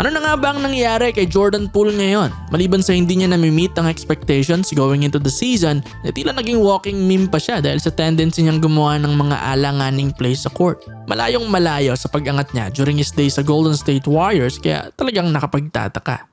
Ano na nga ba ang nangyayari kay Jordan Poole ngayon? Maliban sa hindi niya nami-meet ang expectations going into the season, na tila naging walking meme pa siya dahil sa tendency niyang gumawa ng mga alanganing plays sa court. Malayong malayo sa pag-angat niya during his days sa Golden State Warriors kaya talagang nakapagtataka.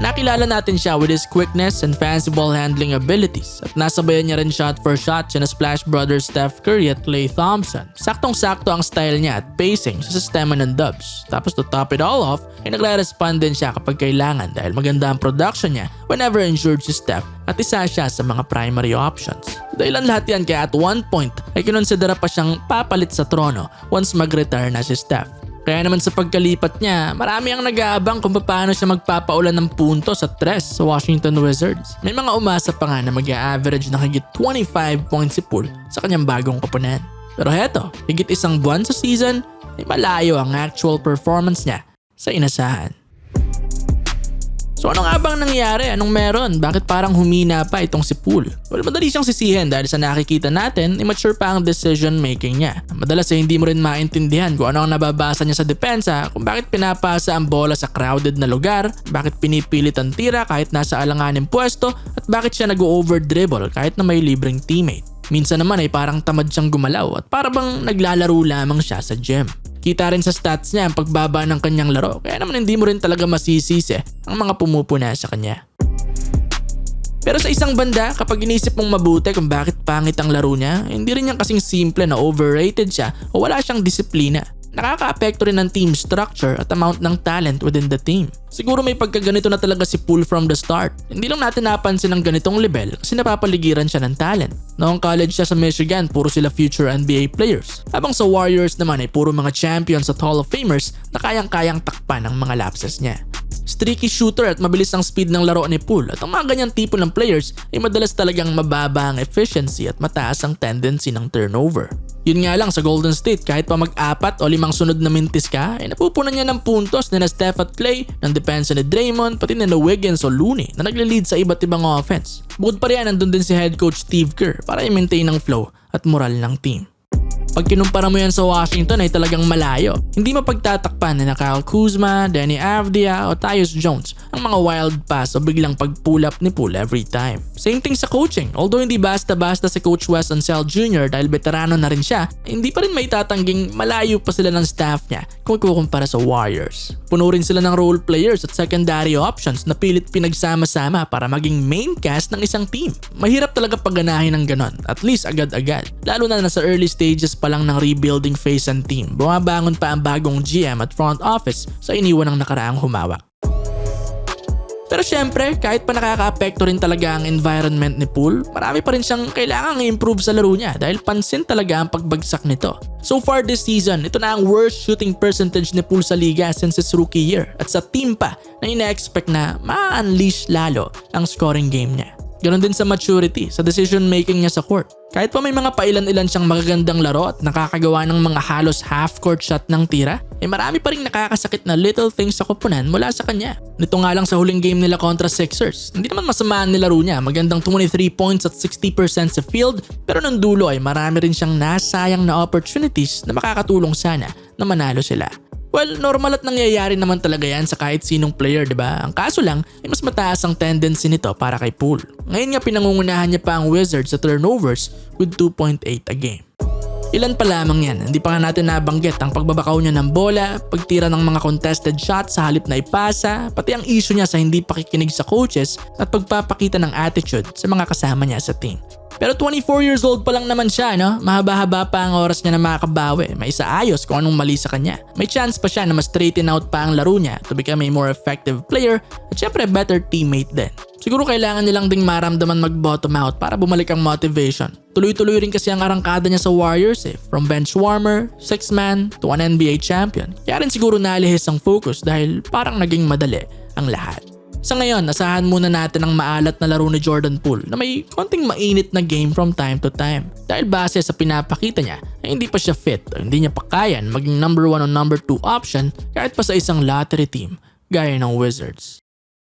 Nakilala natin siya with his quickness and fancy ball handling abilities at nasabayan niya rin shot for shot siya na Splash Brothers Steph Curry at Klay Thompson. Saktong-sakto ang style niya at pacing sa sistema ng Dubs. Tapos to top it all off, ay nagre-respond din siya kapag kailangan dahil maganda ang production niya whenever injured si Steph at isa siya sa mga primary options. Dahilan lahat yan kaya at one point ay kinonsidera pa siyang papalit sa trono once mag-retire na si Steph. Kaya naman sa pagkalipat niya, marami ang nag-aabang kung paano siya magpapaulan ng punto sa tres sa Washington Wizards. May mga umasa pa nga na mag average na higit 25 points si Poole sa kanyang bagong koponan. Pero heto, higit isang buwan sa season, ay malayo ang actual performance niya sa inasahan. So ano nga bang nangyari? Anong meron? Bakit parang humina pa itong si Poole? Well, madali siyang sisihin dahil sa nakikita natin, immature pa ang decision making niya. Madalas ay hindi mo rin maintindihan kung ano ang nababasa niya sa depensa, kung bakit pinapasa ang bola sa crowded na lugar, bakit pinipilit ang tira kahit nasa alanganin pwesto, at bakit siya nag-over dribble kahit na may libreng teammate. Minsan naman ay parang tamad siyang gumalaw at para bang naglalaro lamang siya sa gym. Kita rin sa stats niya ang pagbaba ng kanyang laro kaya naman hindi mo rin talaga masisisi ang mga pumupuna sa kanya. Pero sa isang banda, kapag inisip mong mabuti kung bakit pangit ang laro niya, hindi rin yan kasing simple na overrated siya o wala siyang disiplina. Nakaka-apekto rin ng team structure at amount ng talent within the team. Siguro may pagkaganito na talaga si Poole from the start. Hindi lang natin napansin ang ganitong level kasi napapaligiran siya ng talent. Noong college siya sa Michigan, puro sila future NBA players. Habang sa Warriors naman ay puro mga champions at Hall of Famers na kayang-kayang takpan ang mga lapses niya. Streaky shooter at mabilis ang speed ng laro ni Poole at ang mga ganyang tipo ng players ay madalas talagang mababa ang efficiency at mataas ang tendency ng turnover. Yun nga lang sa Golden State kahit pa mag-apat o limang sunod na mintis ka ay napupunan niya ng puntos ni na Steph at Clay, ng depensa ni Draymond, pati ni na Wiggins o Looney na nagle-lead sa iba't ibang offense. Bukod pa riyan nandun din si head coach Steve Kerr para i-maintain ang flow at moral ng team. Pag kinumpara mo yan sa Washington ay talagang malayo. Hindi mapagtatakpan na Kyle Kuzma, Danny Avdia o Tyus Jones ang mga wild pass o biglang pag-pull up ni Poole every time. Same thing sa coaching. Although hindi basta-basta si Coach Wes Ansel Jr. dahil veterano na rin siya, hindi pa rin may tatangging malayo pa sila ng staff niya kung ikukumpara sa Warriors. Puno rin sila ng role players at secondary options na pilit pinagsama-sama para maging main cast ng isang team. Mahirap talaga pagganahin ng ganon, at least agad-agad. Lalo na nasa early stages pa lang ng rebuilding phase ng team, bumabangon pa ang bagong GM at front office sa iniwan ng nakaraang humawak. Pero syempre, kahit pa nakaka-apekto rin talaga ang environment ni Poole, marami pa rin siyang kailangang i-improve sa laro niya dahil pansin talaga ang pagbagsak nito. So far this season, ito na ang worst shooting percentage ni Poole sa liga since his rookie year at sa team pa na ina-expect na ma-unleash lalo ang scoring game niya. Ganon din sa maturity, sa decision making niya sa court. Kahit pa may mga pailan-ilan siyang magagandang laro at nakakagawa ng mga halos half-court shot ng tira, eh marami pa rin nakakasakit na little things sa kupunan mula sa kanya. Nito nga lang sa huling game nila kontra Sixers, hindi naman masama ang nilaro niya, magandang 23 points at 60% sa field, pero nung dulo ay marami rin siyang nasayang na opportunities na makakatulong sana na manalo sila. Well, normal at nangyayari naman talaga yan sa kahit sinong player, di ba? Ang kaso lang, ay mas mataas ang tendency nito para kay Poole. Ngayon nga pinangungunahan niya pa ang Wizards sa turnovers with 2.8 a game. Ilan pa lamang yan, hindi pa nga natin nabanggit ang pagbabakaw niya ng bola, pagtira ng mga contested shots sa halip na ipasa, pati ang issue niya sa hindi pakikinig sa coaches at pagpapakita ng attitude sa mga kasama niya sa team. Pero 24 years old pa lang naman siya, no? Mahaba-haba pa ang oras niya na makakabawi. May isaayos kung anong mali sa kanya. May chance pa siya na mas straighten out pa ang laro niya to become a more effective player at syempre better teammate din. Siguro kailangan nilang ding maramdaman mag-bottom out para bumalik ang motivation. Tuloy-tuloy rin kasi ang arangkada niya sa Warriors eh. From bench warmer, six man, to an NBA champion. Kaya rin siguro nalihis ang focus dahil parang naging madali ang lahat. Sa ngayon, asahan muna natin ang maalat na laro ni Jordan Poole na may konting mainit na game from time to time. Dahil base sa pinapakita niya ay hindi pa siya fit o hindi niya pa kayan maging number 1 o number 2 option kahit pa sa isang lottery team gaya ng Wizards.